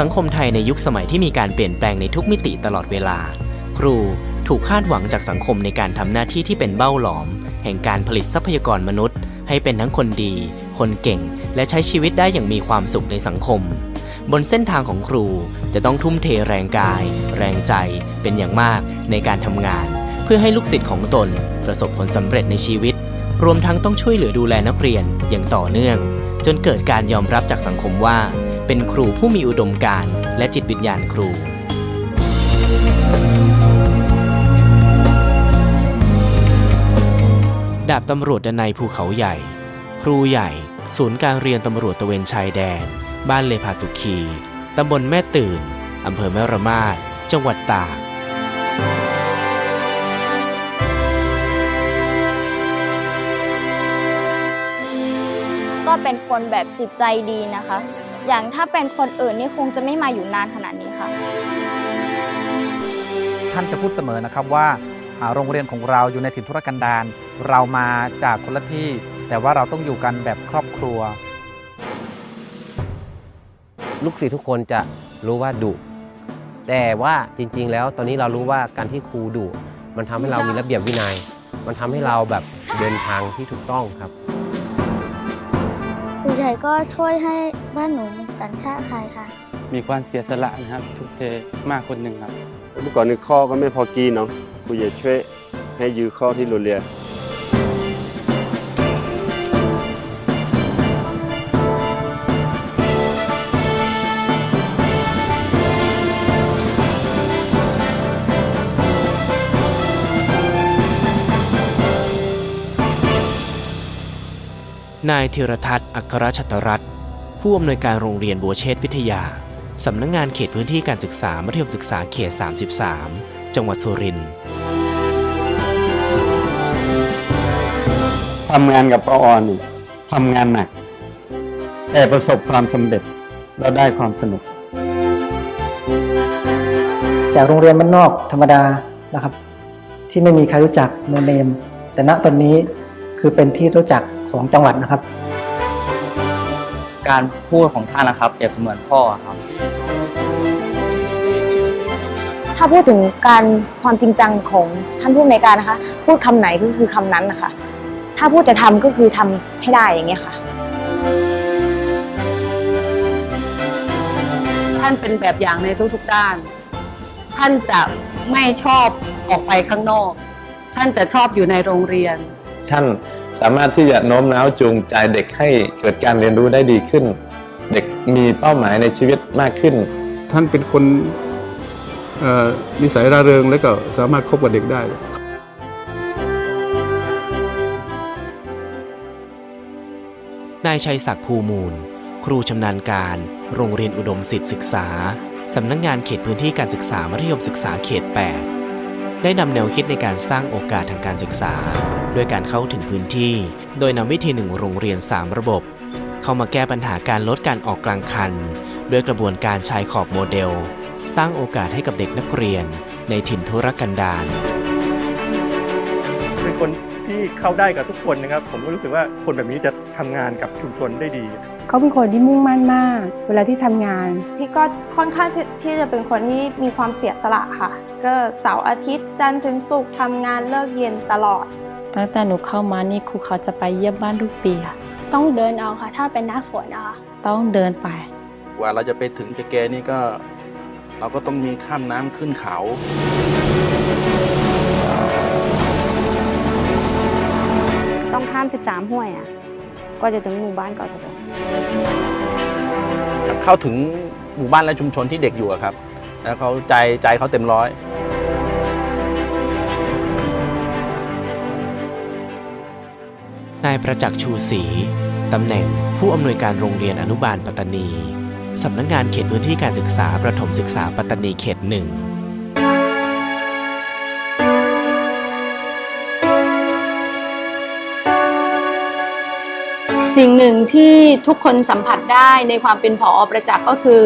สังคมไทยในยุคสมัยที่มีการเปลี่ยนแปลงในทุกมิติตลอดเวลา ครูถูกคาดหวังจากสังคมในการทำหน้าที่ที่เป็นเบ้าหลอม แห่งการผลิตทรัพยากรมนุษย์ ให้เป็นทั้งคนดี คนเก่ง และใช้ชีวิตได้อย่างมีความสุขในสังคม บนเส้นทางของครูจะต้องทุ่มเทแรงกาย แรงใจ เป็นอย่างมากในการทำงาน เพื่อให้ลูกศิษย์ของตน ประสบผลสำเร็จในชีวิต รวมทั้งต้องช่วยเหลือดูแลนักเรียนอย่างต่อเนื่อง จนเกิดการยอมรับจากสังคมว่า เป็นครูผู้มีอุดมการณ์และจิตวิญญาณครู ดาบตำรวจดนัยภูเขาใหญ่ ครูใหญ่ ศูนย์การเรียนตำรวจตะเวนชายแดน บ้านเลพาสุขีตำบลแม่ตื่น อำเภอแม่ระมาดจังหวัดตากก็เป็นคนแบบจิตใจดีนะคะ อย่างถ้าเป็นคนอื่นนี่คงจะไม่มาอยู่นานขนาดนี้ค่ะ ท่านจะพูดเสมอนะครับว่าอ่าโรงเรียนของเราอยู่ในถิ่นทุรกันดารเรามาจากคนละที่ แต่ว่าเราต้องอยู่กันแบบครอบครัว ลูกศิษย์ทุกคนจะรู้ว่าดุแต่ว่าจริง ๆ แล้วตอนนี้เรารู้ว่าการที่ครูดุมันทำให้เรามีระเบียบวินัย มันทำให้เราแบบเดินทางที่ถูกต้องครับ ครูใหญ่ก็ช่วยให้บ้านหนูมีสัญชาติไทยค่ะ มีความเสียสละนะครับทุกเทมากคนหนึ่งครับ เมื่อก่อนนี่ข้อก็ไม่พอกินเนาะผู้ใหญ่ช่วยให้ยื้อข้อที่โรงเรียน นายธีรทัศน์ อัครชัตรัตน์ผู้อำนวยการโรงเรียนบัวเชษฐ์วิทยา สำนักงงานเขตพื้นที่การศึกษามัธยมศึกษาเขต 33 จังหวัดสุรินทร์ทำงานกับปออนี่ทำงานหนัก แต่ประสบความสำเร็จแล้วได้ความสนุก จากโรงเรียนบ้านนอกธรรมดานะครับ ที่ไม่มีใครรู้จักโนเนม แต่ณตอนนี้คือเป็นที่รู้จัก ของจังหวัดนะครับ การพูดของท่านนะครับเปรียบเสมือนพ่อครับ ถ้าพูดถึงการความจริงจังของท่านผู้อำนวยการนะคะ พูดคำไหนก็คือคำนั้นนะคะ ถ้าพูดจะทำก็คือทำให้ได้อย่างเงี้ยค่ะ ท่านเป็นแบบอย่างในทุกๆด้าน ท่านจะไม่ชอบออกไปข้างนอก ท่านจะชอบอยู่ในโรงเรียน ท่านสามารถที่จะโน้มน้าวจูงใจเด็กให้เกิดการเรียนรู้ได้ดีขึ้น เด็กมีเป้าหมายในชีวิตมากขึ้น ท่านเป็นคนเอ่อนิสัยร่าเริงและก็สามารถคบกับเด็กได้นายชัยศักดิ์ภูมูล ครูชำนาญการ โรงเรียนอุดมศิษย์ศึกษา สำนักงงานเขตพื้นที่การศึกษามัธยมศึกษาเขต 8 ได้นำแนวคิดในการสร้างโอกาสทางการศึกษา ด้วยการเข้าถึงพื้นที่ โดยนำวิธีหนึ่งโรงเรียน 3 ระบบ เข้ามาแก้ปัญหาการลดการออกกลางคัน ด้วยกระบวนการชายขอบโมเดล สร้างโอกาสให้กับเด็กนักเรียน ในถิ่นทุรกันดารเป็นคนที่เข้าได้กับทุกคนนะครับ ผมก็รู้สึกว่าคนแบบนี้จะทำงานกับชุมชนได้ดีเขาเป็นคนที่มุ่งมั่นมาก เวลาที่ทำงาน พี่ก็ค่อนข้างที่จะเป็นคนที่มีความเสียสละค่ะ ก็เสาร์อาทิตย์จันทร์ถึงศุกร์ทำงานเลิกเย็นตลอด ตั้งแต่หนูเข้ามานี่ครูเขาจะไปเยี่ยมบ้านทุกปีค่ะต้องเดินเอาค่ะ ถ้าเป็นหน้าฝนนะคะต้องเดินไปกว่าเราจะไปถึงจะแกนี่ก็ เราก็ต้องมีข้ามน้ำขึ้นเขาต้องข้าม 13 ห้วยอะ ก็จะถึงหมู่บ้านเกาะสะดงเข้าถึงหมู่บ้านและชุมชนที่เด็กอยู่อะครับแล้วเขาใจใจเขาเต็มร้อย นายประจักษ์ชูศรีตำแหน่งผู้อำนวยการโรงเรียนอนุบาลปัตตานีสำนักงงานเขตพื้นที่การศึกษาประถมศึกษาปัตตานีเขตหนึ่ง สิ่งหนึ่งที่ทุกคนสัมผัสได้ในความเป็นผอประจักษ์ก็คือ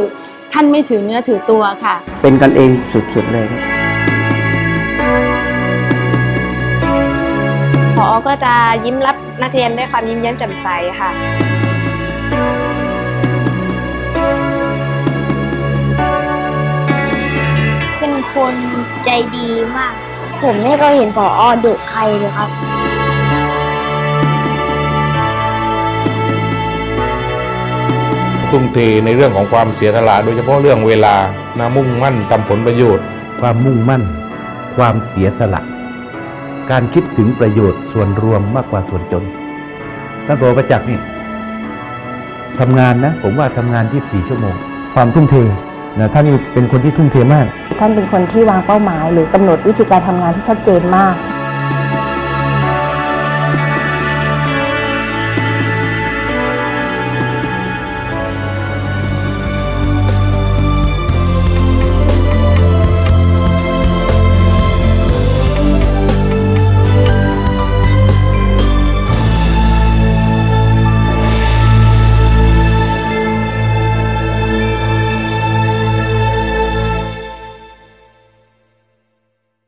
ท่านไม่ถือเนื้อถือตัวค่ะ เป็นกันเองสุดๆเลยครับพอก็จะยิ้มรับนักเรียนด้วยความยิ้มแย้มแจ่มใสค่ะคนใจดีมาก ผมไม่เคยเห็นผอดุใครเลยครับ ทุ่มเทในเรื่องของความเสียสละโดยเฉพาะเรื่องเวลานะมุ่งมั่นทำผลประโยชน์ ความมุ่งมั่น ความเสียสละ การคิดถึงประโยชน์ส่วนรวมมากกว่าส่วนตนท่านโปประจักษ์นี่ทำงานนะ ผมว่าทำงาน 24 ชั่วโมง ความทุ่มเทนะท่านนี่เป็นคนที่ทุ่มเทมาก ท่านเป็นคนที่วางเป้าหมาย หรือกำหนดวิธีการทำงานที่ชัดเจนมาก